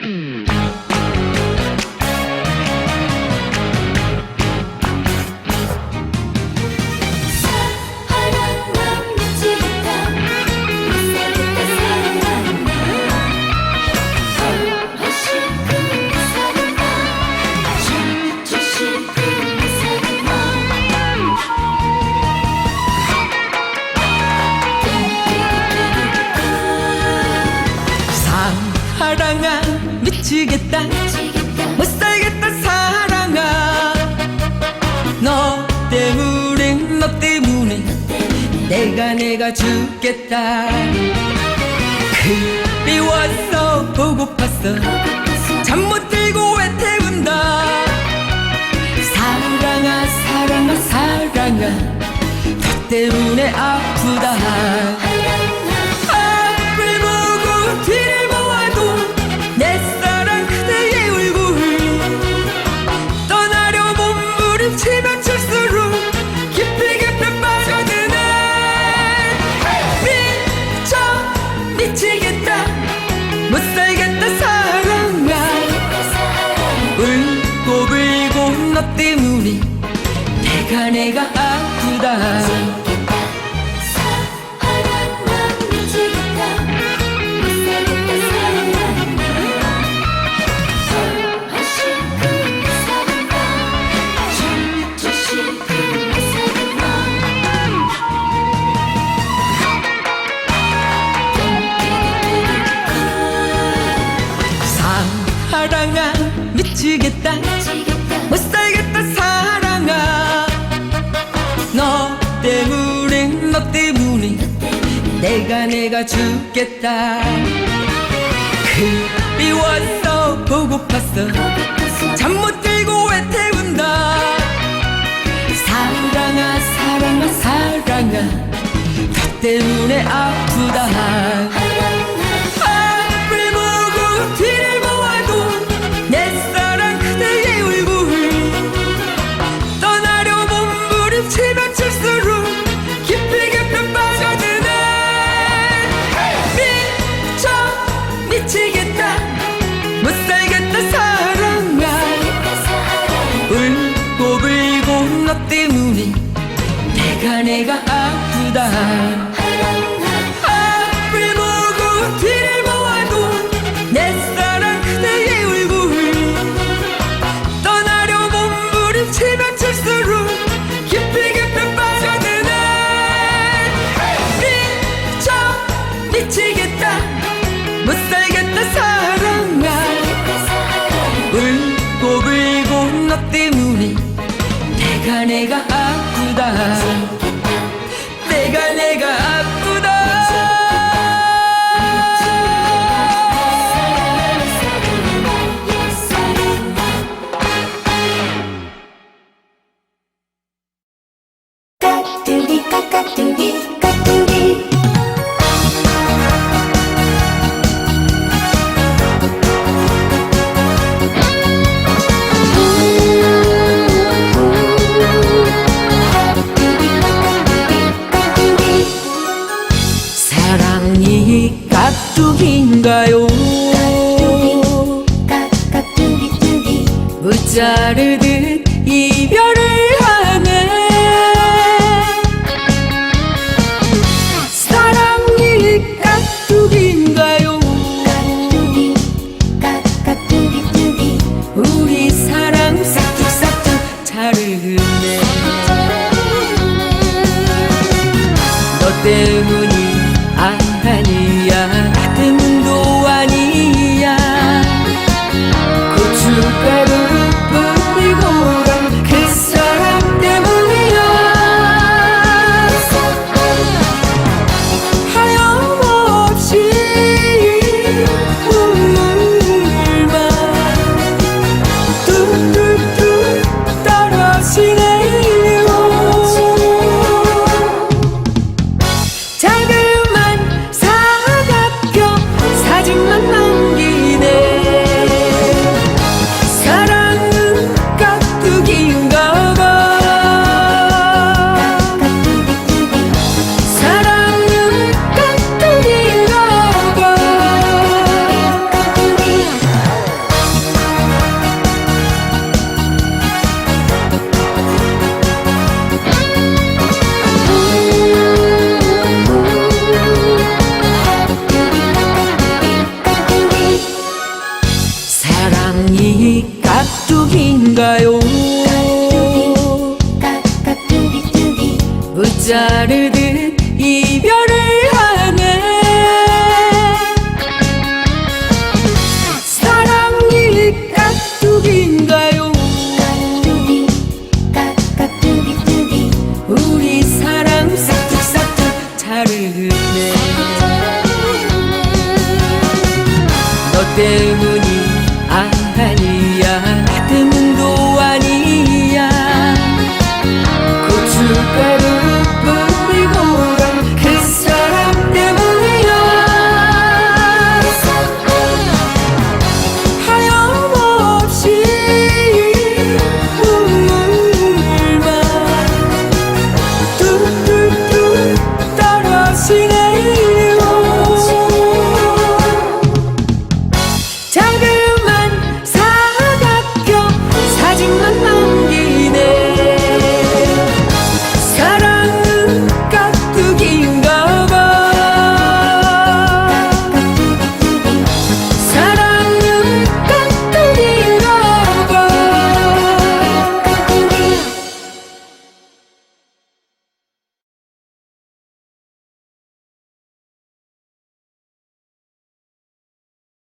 Mm. 미치겠다. 미치겠다. 못 살겠다 사랑아. 너 때문에 너 때문에 내가 내가 죽겠다. 그리웠어 보고팠어. 잠 못 들고 왜 태운다? 사랑아 사랑아 사랑아. 너 때문에 아프다 미치겠다. 미치겠다 못 살겠다 사랑아. 너 때문에 너 때문에 내가 내가 죽겠다. 그리웠어 보고팠어. 잠 못 들고 왜 태운다? 사랑아 사랑아 사랑아. 너 때문에 아프다 내가 아프다. 앞을 보고 뒤를 보아도 내 사랑 그대의 얼굴 떠나려 몸부림치면 칠수록 깊이 깊이 빠져드네. 미쳐 미치겠다. 못 살겠다 사랑아. 울고 불고 너 때문에 내가 내가 까뚜기 까까뚜기 까뚜기 사랑이 깍두기인가요? 까까뚜기 뚜기 무자르듯 이별을 사랑이 깍두기인가요? 무자르듯 이별을 하네. 사랑이 깍두기인가요? 까뚜기 까까뚜기뚜기 우리 사랑 싹둑싹둑 자르네. 너 때문이